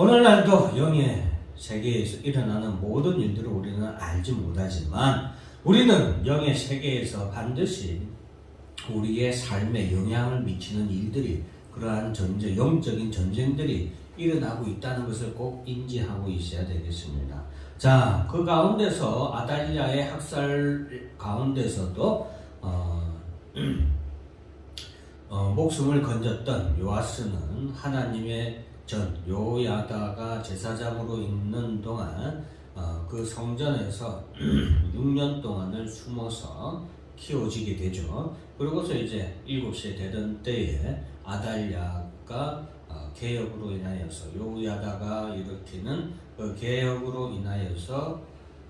오늘날도 영의 세계에서 일어나는 모든 일들을 우리는 알지 못하지만 우리는 영의 세계에서 반드시 우리의 삶에 영향을 미치는 일들이 그러한 전쟁, 영적인 전쟁들이 일어나고 있다는 것을 꼭 인지하고 있어야 되겠습니다. 자, 그 가운데서 아달리아의 학살 가운데서도 어, 어, 목숨을 건졌던 요아스는 하나님의 전 요야다가 제사장으로 있는 동안 어, 그 성전에서 6년 동안을 숨어서 키워지게 되죠. 그러고서 이제 7시에 되던 때에 아달랴가 어, 개혁으로 인하여서 요야다가 일으키는 그 개혁으로 인하여서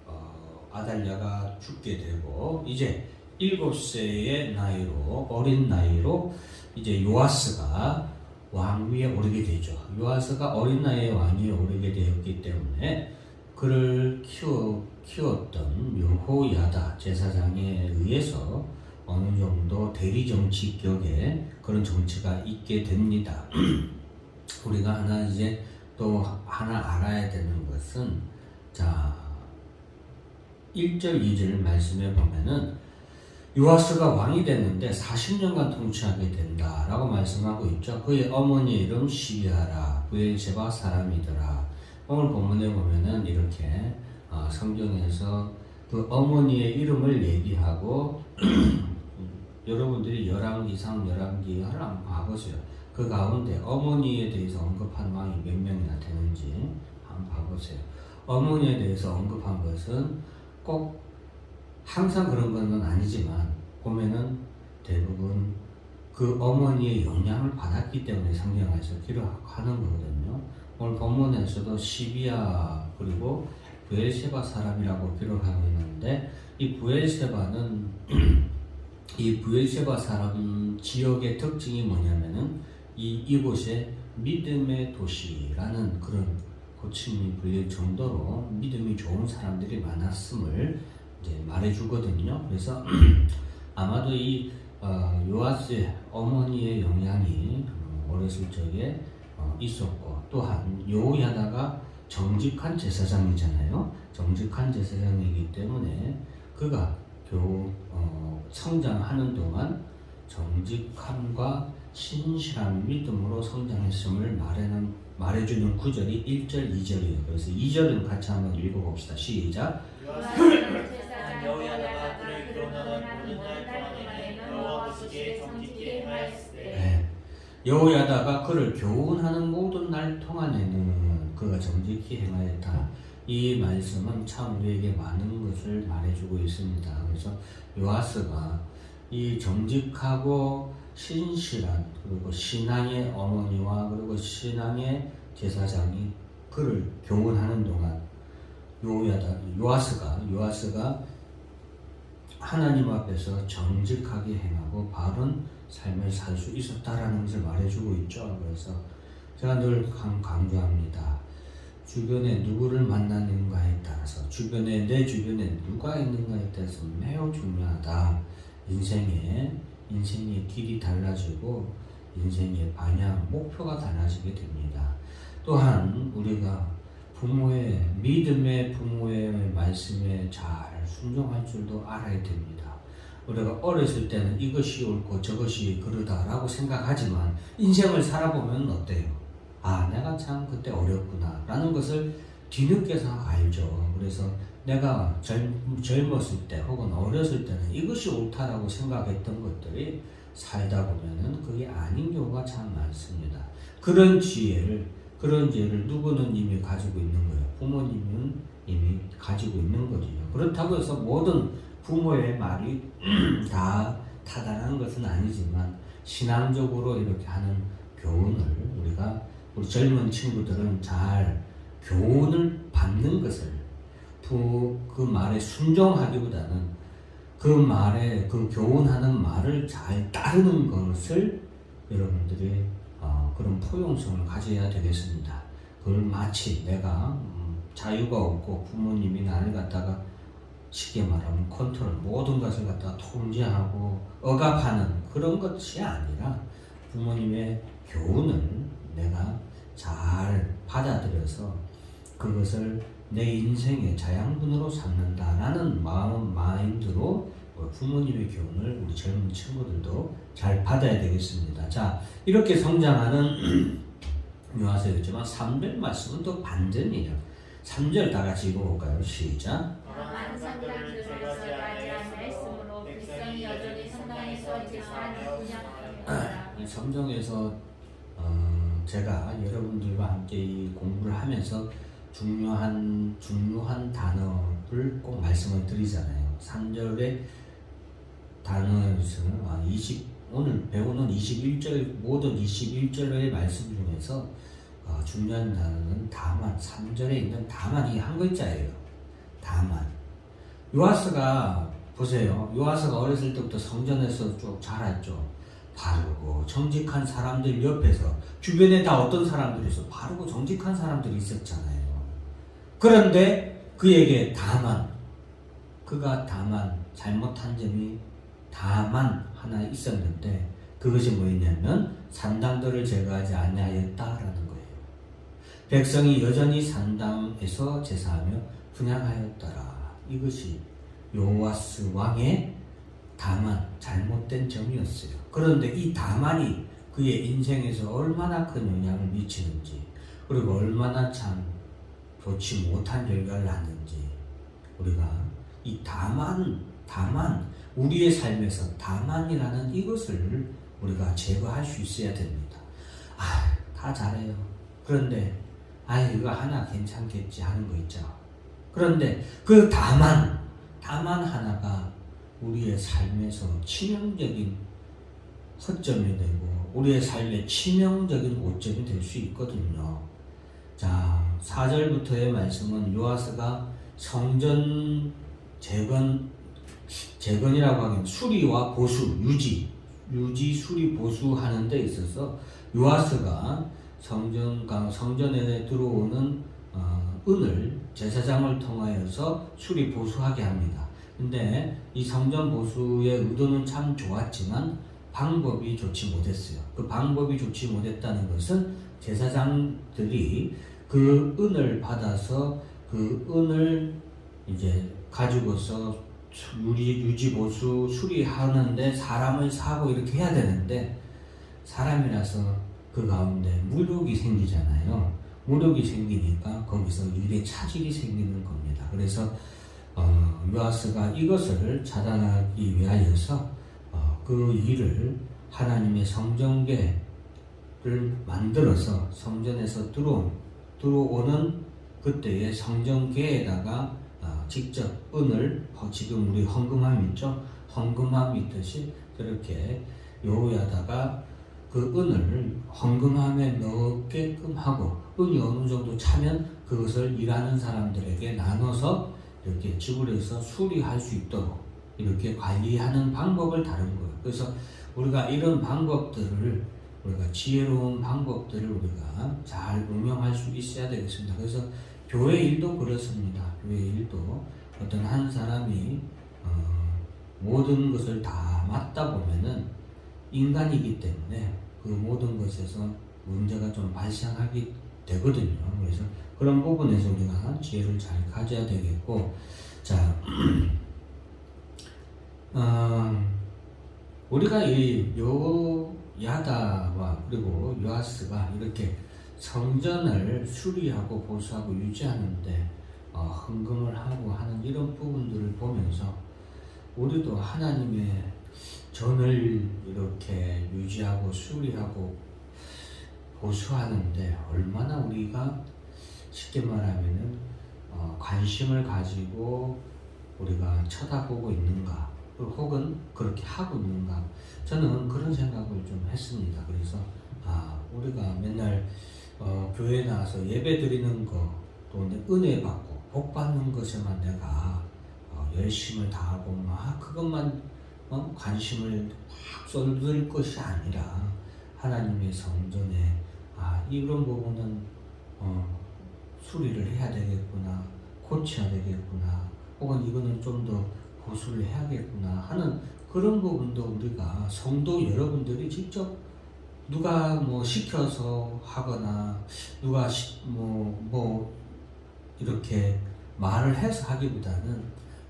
어, 아달랴가 죽게 되고 이제 7세의 나이로 어린 나이로 이제 요아스가 왕위에 오르게 되죠. 요아스가 어린 나이에 왕위에 오르게 되었기 때문에 그를 키워, 키웠던 여호야다 제사장에 의해서 어느 정도 대리 정치격의 그런 정치가 있게 됩니다. 우리가 하나 이제 또 하나 알아야 되는 것은 자 1절 2절 말씀에 보면은 요아스가 왕이 됐는데 40년간 통치하게 된다라고 말씀하고 있죠. 그의 어머니 이름 시비하라 부엘세바 사람이더라. 오늘 본문에 보면은 이렇게 어, 성경에서 그 어머니의 이름을 얘기하고 여러분들이 열왕기상 열왕기를 봐보세요. 그 가운데 어머니에 대해서 언급한 왕이 몇 명이나 되는지 한번 봐보세요. 어머니에 대해서 언급한 것은 꼭 항상 그런 건 아니지만 보면은 대부분 그 어머니의 영향을 받았기 때문에 성경에서 기록하는 거거든요. 오늘 본문에서도 시비아 그리고 부엘세바 사람이라고 기록하고 있는데 이 부엘세바는 이 부엘세바 사람 지역의 특징이 뭐냐면은 이 이곳에 믿음의 도시라는 그런 고침이 불릴 정도로 믿음이 좋은 사람들이 많았음을 말해주거든요. 그래서 아마도 이 어, 요아스의 어머니의 영향이 어, 어렸을 적에 어, 있었고 또한 요야다가 정직한 제사장이잖아요. 정직한 제사장이기 때문에 그가 교 어, 성장하는 동안 정직함과 신실한 믿음으로 성장했음을 말하는 말해주는 구절이 1절, 2절이에요. 그래서 2절은 같이 한번 읽어봅시다. 시작. 제사장 여호야다가 그를 교훈하던 모든 날 동안에는 여호와 보시기에 정직히 행하였으되 네. 여호야다가 그를 교훈하는 모든 날 동안에는 그가 정직히 행하였다. 이 말씀은 참 우리에게 많은 것을 말해주고 있습니다. 그래서 요아스가 이 정직하고 신실한 그리고 신앙의 어머니와 그리고 신앙의 제사장이 그를 교훈하는 동안 요아스가 요아스가 하나님 앞에서 정직하게 행하고 바른 삶을 살 수 있었다라는 것을 말해주고 있죠. 그래서 제가 늘 강- 강조합니다. 주변에 누구를 만나는가에 따라서 주변에 내 주변에 누가 있는가에 따라서 매우 중요하다. 인생의 인생의 길이 달라지고 인생의 방향 목표가 달라지게 됩니다. 또한 우리가 부모의 믿음의 부모의 말씀에 잘 순종할 줄도 알아야 됩니다. 우리가 어렸을 때는 이것이 옳고 저것이 그러다라고 생각하지만 인생을 살아보면 어때요? 아, 내가 참 그때 어렸구나 라는 것을 뒤늦게서 알죠. 그래서 내가 젊, 젊었을 때 혹은 어렸을 때는 이것이 옳다라고 생각했던 것들이 살다 보면은 그게 아닌 경우가 참 많습니다. 그런 지혜를 그런 지혜를 누구는 이미 가지고 있는 거예요. 부모님은 이미 가지고 있는 거죠. 그렇다고 해서 모든 부모의 말이 다 타당한 것은 아니지만 신앙적으로 이렇게 하는 교훈을 우리가 우리 젊은 친구들은 잘 교훈을 받는 것을 부- 그 말에 순종하기보다는 그 말에 그 교훈하는 말을 잘 따르는 것을 여러분들이 어, 그런 포용성을 가져야 되겠습니다. 그걸 마치 내가 음, 자유가 없고 부모님이 나를 갖다가 쉽게 말하면 컨트롤 모든 것을 갖다가 통제하고 억압하는 그런 것이 아니라 부모님의 교훈을 내가 잘 받아들여서 그것을 내 인생의 자양분으로 삼는다라는 마음 마인드로 어, 부모님의 교훈을 우리 젊은 친구들도 잘 받아야 되겠습니다. 자 이렇게 성장하는 유아서였지만 3절 말씀은 또 반전이에요. 3절 다 같이 읽어볼까요? 시작. 성경에서 어, 제가 여러분들과 함께 이 공부를 하면서 중요한 중요한 단어를 꼭 말씀을 드리잖아요. 3절의 단어에서는 아, 20 오늘 배우는 21절 모든 21절의 말씀 중에서 어, 중요한 단어는 다만 3절에 있는 다만이 한 글자예요. 다만 요하스가 보세요. 요하스가 어렸을 때부터 성전에서 쭉 자랐죠. 바르고 정직한 사람들 옆에서 주변에 다 어떤 사람들이 있어 바르고 정직한 사람들이 있었잖아요. 그런데 그에게 다만 그가 다만 잘못한 점이 다만 하나 있었는데 그것이 뭐였냐면 산당들을 제거하지 아니하였다라는 거예요. 백성이 여전히 산당에서 제사하며 분양하였더라. 이것이 요아스 왕의 다만 잘못된 점이었어요. 그런데 이 다만이 그의 인생에서 얼마나 큰 영향을 미치는지 그리고 얼마나 참 좋지 못한 결과를 낳는지 우리가 이 다만 다만 우리의 삶에서 다만이라는 이것을 우리가 제거할 수 있어야 됩니다. 아, 다 잘해요. 그런데 아, 이거 하나 괜찮겠지 하는 거 있죠. 그런데 그 다만 다만 하나가 우리의 삶에서 치명적인 허점이 되고 우리의 삶에 치명적인 오점이 될 수 있거든요. 자, 4절부터의 말씀은 요아스가 성전 재건 재건이라고 하긴 수리와 보수, 유지, 유지, 수리, 보수하는 데 있어서 요아스가 성전 성전에 들어오는 어, 은을 제사장을 통하여서 수리 보수하게 합니다. 근데 이 성전 보수의 의도는 참 좋았지만 방법이 좋지 못했어요. 그 방법이 좋지 못했다는 것은 제사장들이 그 은을 받아서 그 은을 이제 가지고서 유리, 유지 보수 수리하는데 사람을 사고 이렇게 해야 되는데 사람이라서 그 가운데 무력이 생기잖아요. 무력이 생기니까 거기서 일의 차질이 생기는 겁니다. 그래서 어, 요아스가 이것을 차단하기 위하여서 어, 그 일을 하나님의 성전계를 만들어서 성전에서 들어온, 들어오는 그때의 성전계에다가 어, 직접 은을 어, 지금 우리 헌금함 있죠? 헌금함 있듯이 그렇게 요에다가 그 은을 헌금함에 넣게끔 하고 은이 어느 정도 차면 그것을 일하는 사람들에게 나눠서 이렇게 지불해서 수리할 수 있도록 이렇게 관리하는 방법을 다른 거예요. 그래서 우리가 이런 방법들을 우리가 지혜로운 방법들을 우리가 잘 응용할 수 있어야 되겠습니다. 그래서 교회 일도 그렇습니다. 교회 일도 어떤 한 사람이 어, 모든 것을 다 맡다 보면은 인간이기 때문에 그 모든 것에서 문제가 좀 발생하게 되거든요. 그래서 그런 부분에서 우리가 지혜를 잘 가져야 되겠고, 자, 어, 우리가 이 요야다와 그리고 요아스가 이렇게 성전을 수리하고 보수하고 유지하는데 어, 헌금을 하고 하는 이런 부분들을 보면서 우리도 하나님의 전을 이렇게 유지하고 수리하고 보수하는데 얼마나 우리가 쉽게 말하면은 어, 관심을 가지고 우리가 쳐다보고 있는가 혹은 그렇게 하고 있는가 저는 그런 생각을 좀 했습니다. 그래서 아 우리가 맨날 어, 교회 나와서 예배 드리는 거또 은혜 받고 복 받는 것에만 내가 어, 열심을 다하고 막 그것만 어, 관심을 확 쏟을 것이 아니라 하나님의 성전에 아 이런 부분은 어, 수리를 해야 되겠구나 고쳐야 되겠구나 혹은 이거는 좀 더 보수를 해야겠구나 하는 그런 부분도 우리가 성도 여러분들이 직접 누가 뭐 시켜서 하거나 누가 뭐뭐 이렇게 말을 해서 하기보다는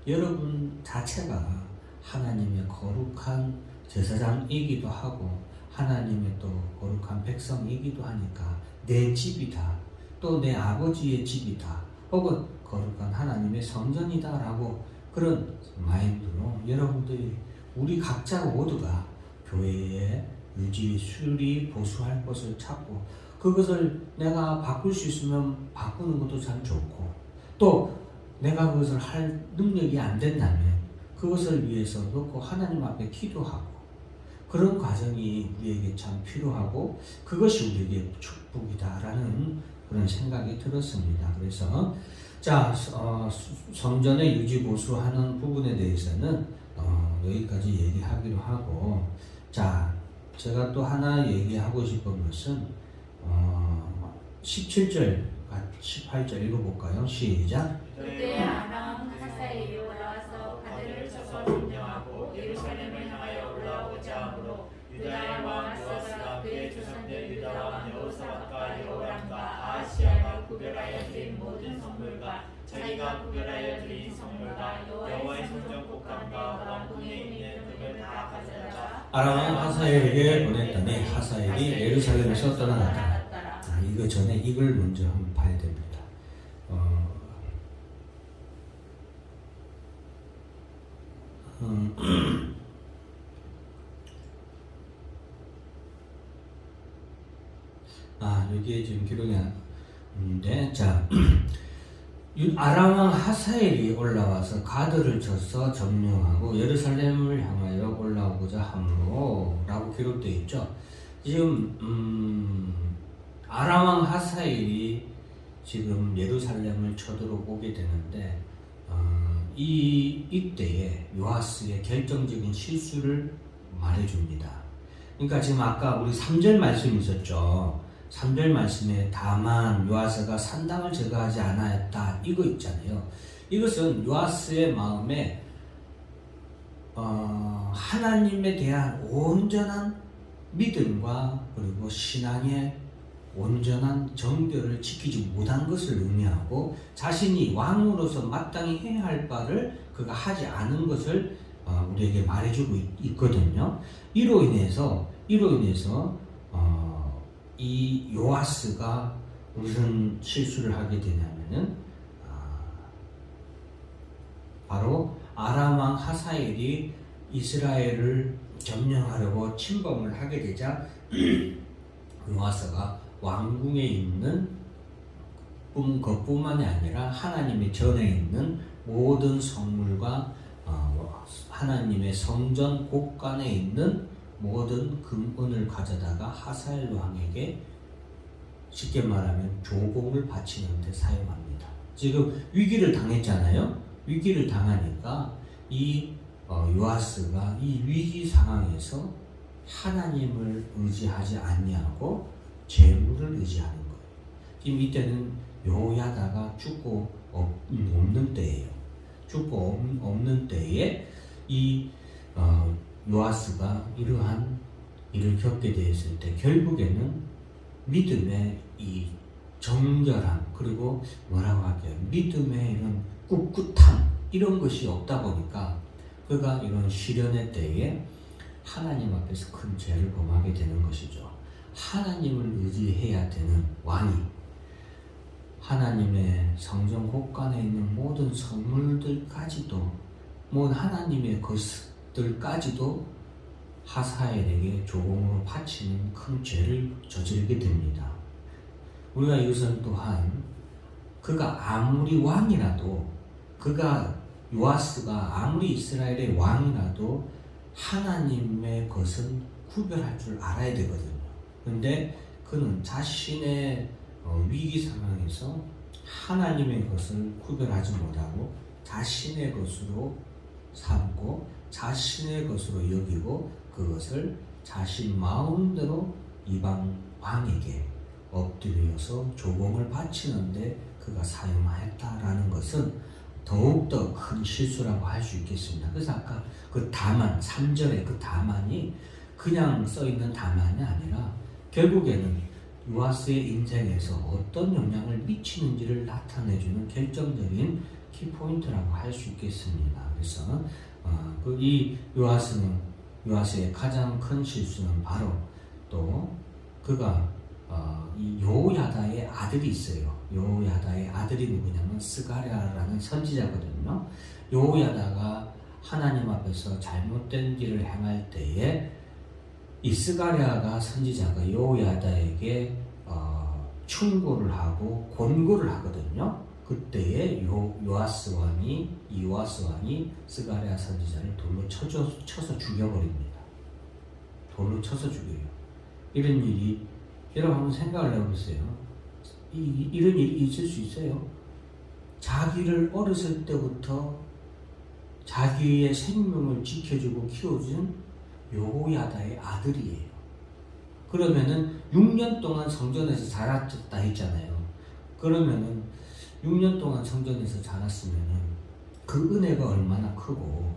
여러분 자체가 하나님의 거룩한 제사장이기도 하고 하나님의 또 거룩한 백성이기도 하니까 내 집이다 또 내 아버지의 집이다 혹은 거룩한 하나님의 성전이다라고 그런 마인드로 여러분들이 우리 각자 모두가 교회의 유지, 수리, 보수할 것을 찾고 그것을 내가 바꿀 수 있으면 바꾸는 것도 참 좋고 또 내가 그것을 할 능력이 안 된다면 그것을 위해서 놓고 하나님 앞에 기도하고 그런 과정이 우리에게 참 필요하고 그것이 우리에게 축복이다라는 그런 생각이 들었습니다. 그래서 자 어, 수- 성전의 유지 보수하는 부분에 대해서는 어, 여기까지 얘기하기로 하고 자 제가 또 하나 얘기하고 싶은 것은 어, 17절 18절 읽어볼까요? 시작 그때 아람 하사엘이 올라와서 가드를 쳐서 점령하고 예루살렘을 향하여 올라오고자 하므로 유다의 왕 아사스가 그의 조상들 유다와 여호사밧과 여호람과 아하시아가 구별하여 드린 모든 성물과 자기가 구별하여 아람은 하사엘에게 보냈더니 하사엘이 예루살렘에서 떠나갔다. 아, 이거 전에 이걸 먼저 한번 봐야 됩니다. 어, 음, 아, 여기에 지금 기록이 있는데, 자, 유- 아람 왕 하사엘이 올라와서 가드를 쳐서 점령하고 예루살렘을 향하여 올라오고자 함으로라고 기록되어 있죠. 지금 음, 아람 왕 하사엘이 지금 예루살렘을 쳐들어오게 되는데 어, 이 이때에 요아스의 결정적인 실수를 말해줍니다. 그러니까 지금 아까 우리 3절 말씀 있었죠. 3절 말씀에 다만 요아스가 산당을 제거하지 않았다 이거 있잖아요. 이것은 요아스의 마음에 어, 하나님에 대한 온전한 믿음과 그리고 신앙의 온전한 정결을 지키지 못한 것을 의미하고 자신이 왕으로서 마땅히 해야 할 바를 그가 하지 않은 것을 어, 우리에게 말해주고 있, 거든요 이로 인해서 이로 인해서 어, 이 요아스가 무슨 실수를 하게 되냐면은 아, 바로 아람 왕 하사엘이 이스라엘을 점령하려고 침범을 하게 되자 요아스가 왕궁에 있는 뿐 그뿐만이 아니라 하나님의 전에 있는 모든 성물과 어, 하나님의 성전 곳간에 있는 모든 금은을 가져다가 하사엘 왕에게 쉽게 말하면 조공을 바치는 데 사용합니다. 지금 위기를 당했잖아요. 위기를 당하니까 이 어, 요아스가 이 위기 상황에서 하나님을 의지하지 아니하고 재물을 의지하는 거예요. 지금 이때는 요야다가 죽고 없, 없는 때예요. 죽고 없, 없는 때에 이 어, 요아스가 이러한 일을 겪게 되었을 때 결국에는 믿음의 이 정결함 그리고 뭐라고 할게요 믿음의 이런 꿋꿋함 이런 것이 없다 보니까 그가 이런 시련의 때에 하나님 앞에서 큰 죄를 범하게 되는 것이죠. 하나님을 의지해야 되는 왕이 하나님의 성전 곳간에 있는 모든 성물들까지도 뭐 하나님의 것 들까지도 하사엘에게 조공으로 바치는 큰 죄를 저지르게 됩니다. 우리가 이것은 또한 그가 아무리 왕이라도 그가 요아스가 아무리 이스라엘의 왕이라도 하나님의 것은 구별할 줄 알아야 되거든요. 그런데 그는 자신의 어, 위기 상황에서 하나님의 것을 구별하지 못하고 자신의 것으로 삼고 자신의 것으로 여기고 그것을 자신 마음대로 이방 왕에게 엎드려서 조공을 바치는데 그가 사용했다라는 것은 더욱더 큰 실수라고 할 수 있겠습니다. 그래서 아까 그 다만, 3절의 그 다만이 그냥 써 있는 다만이 아니라 결국에는 유아스의 인생에서 어떤 영향을 미치는지를 나타내주는 결정적인 키포인트라고 할 수 있겠습니다. 그래서 어, 그이 요아스는 요아스의 가장 큰 실수는 바로 또 그가 어, 이 요야다의 아들이 있어요. 요야다의 아들이 누구냐면 스가랴라는 선지자거든요. 요야다가 하나님 앞에서 잘못된 길을 행할 때에 이 스가랴가 선지자가 요야다에게 어, 충고를 하고 권고를 하거든요. 그때에 요 요아스 왕이 이 요아스 왕이 스가랴 선지자를 돌로 쳐줘, 쳐서 죽여버립니다. 돌로 쳐서 죽여요. 이런 일이 여러분 한번 생각을 해보세요. 이, 이런 일이 있을 수 있어요. 자기를 어렸을 때부터 자기의 생명을 지켜주고 키워준 요야다의 아들이에요. 그러면은 6년 동안 성전에서 자랐다 했잖아요. 그러면은 6년 동안 성전에서 자랐으면은 그 은혜가 얼마나 크고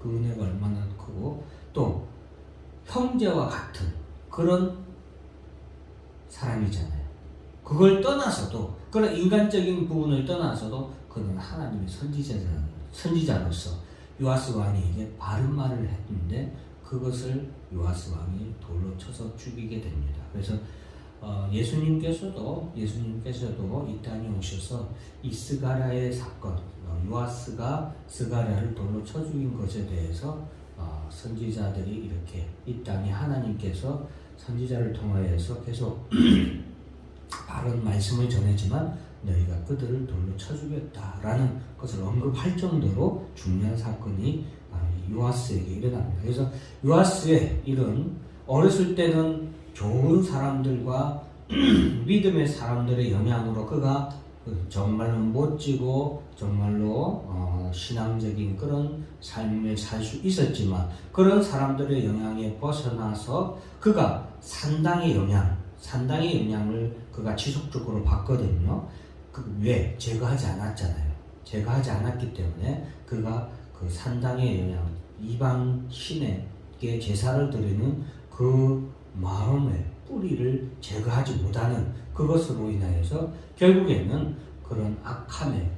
그 은혜가 얼마나 크고 또 형제와 같은 그런 사람이잖아요. 그걸 떠나서도 그런 인간적인 부분을 떠나서도 그는 하나님의 선지자자 선지자로서 요아스 왕에게 바른 말을 했는데 그것을 요아스 왕이 돌로 쳐서 죽이게 됩니다. 그래서 어, 예수님께서도 예수님께서도 이 땅에 오셔서 이 스가랴의 사건, 어, 요아스가 스가랴를 돌로 쳐 죽인 것에 대해서 어, 선지자들이 이렇게 이 땅에 하나님께서 선지자를 통하여서 계속 바른 말씀을 전했지만 너희가 그들을 돌로 쳐 죽였다라는 것을 언급할 정도로 중요한 사건이 이 요아스에게 일어납니다. 그래서 요아스의 이런 어렸을 때는 좋은 사람들과 믿음의 사람들의 영향으로 그가 그 정말로 멋지고 정말로 어, 신앙적인 그런 삶을 살 수 있었지만 그런 사람들의 영향에 벗어나서 그가 산당의 영향, 산당의 영향을 그가 지속적으로 받거든요. 그 왜? 제거하지 않았잖아요. 제거하지 않았기 때문에 그가 그 산당의 영향, 이방 신에게 제사를 드리는 그 마음의 뿌리를 제거하지 못하는 그것으로 인하여서 결국에는 그런 악함에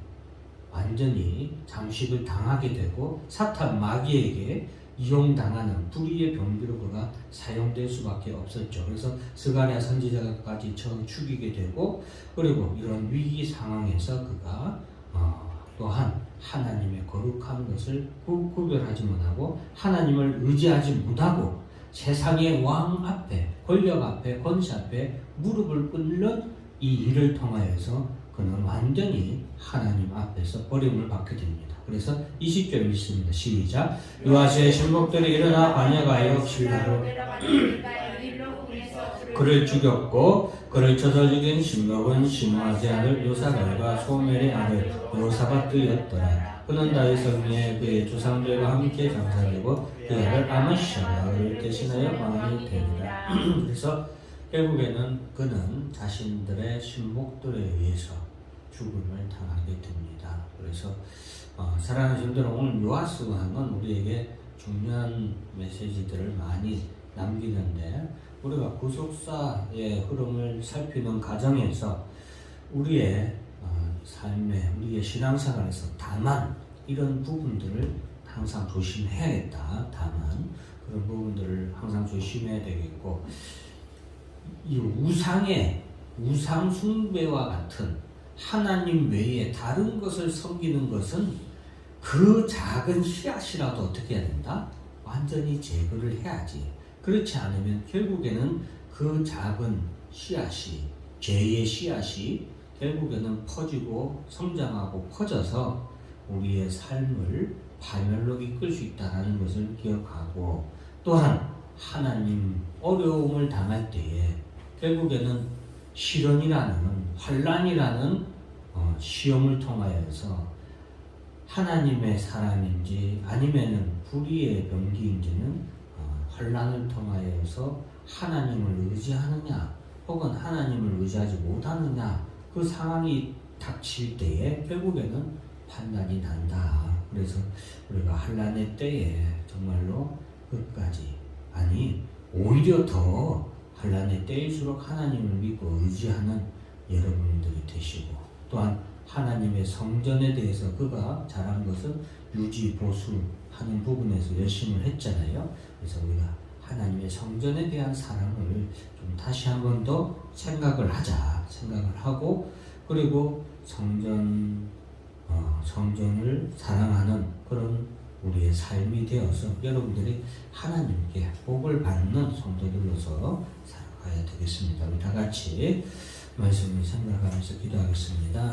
완전히 잠식을 당하게 되고 사탄 마귀에게 이용당하는 불의의 병기로 그가 사용될 수밖에 없었죠. 그래서 스가랴 선지자까지 처음 죽이게 되고 그리고 이런 위기 상황에서 그가 어, 또한 하나님의 거룩한 것을 구- 구별하지 못하고 하나님을 의지하지 못하고 세상의 왕 앞에 권력 앞에 권세 앞에 무릎을 꿇는 이 일을 통하여서 그는 완전히 하나님 앞에서 버림을 받게 됩니다. 그래서 20절 읽습니다. 시작. 요아스의 신복들이 일어나 반역하여 신라로 그를 죽였고 그를 쳐서 죽인 신복은 시므아의 아들 요사갈과 소멜의 아들 요사바트였더라. 그는 다윗 성리에 그의 조상들과 함께 장사되고 그 그를 대신하여 왕이 되니라. 그래서 결국에는 그는 자신들의 신복들에 의해서 죽음을 당하게 됩니다. 그래서 어, 사랑하는 분들은 오늘 요아스 왕은 우리에게 중요한 메시지들을 많이 남기는데 우리가 구속사의 흐름을 살피는 과정에서 우리의 어, 삶에 우리의 신앙생활에서 다만 이런 부분들을 항상 조심해야겠다. 다만 그런 부분들을 항상 조심해야 되겠고 이 우상의 우상 숭배와 같은 하나님 외에 다른 것을 섬기는 것은 그 작은 씨앗이라도 어떻게 해야 된다? 완전히 제거를 해야지. 그렇지 않으면 결국에는 그 작은 씨앗이 죄의 씨앗이 결국에는 퍼지고 성장하고 퍼져서 우리의 삶을 파멸로 이끌 수 있다는 것을 기억하고 또한 하나님 어려움을 당할 때에 결국에는 시련이라는 환란이라는 어, 시험을 통하여서 하나님의 사람인지 아니면은 불의의 병기인지는 어, 환란을 통하여서 하나님을 의지하느냐 혹은 하나님을 의지하지 못하느냐 그 상황이 닥칠 때에 결국에는 판단이 난다. 그래서 우리가 환란의 때에 정말로 끝까지 아니 오히려 더 환란의 때일수록 하나님을 믿고 의지하는 여러분들이 되시고 또한 하나님의 성전에 대해서 그가 잘한 것은 유지 보수하는 부분에서 열심을 했잖아요. 그래서 우리가 하나님의 성전에 대한 사랑을 좀 다시 한 번 더 생각을 하자 생각을 하고 그리고 성전 어, 성전을 사랑하는 그런 우리의 삶이 되어서 여러분들이 하나님께 복을 받는 성도들로서 살아가야 되겠습니다. 우리 다 같이 말씀을 생각하면서 기도하겠습니다.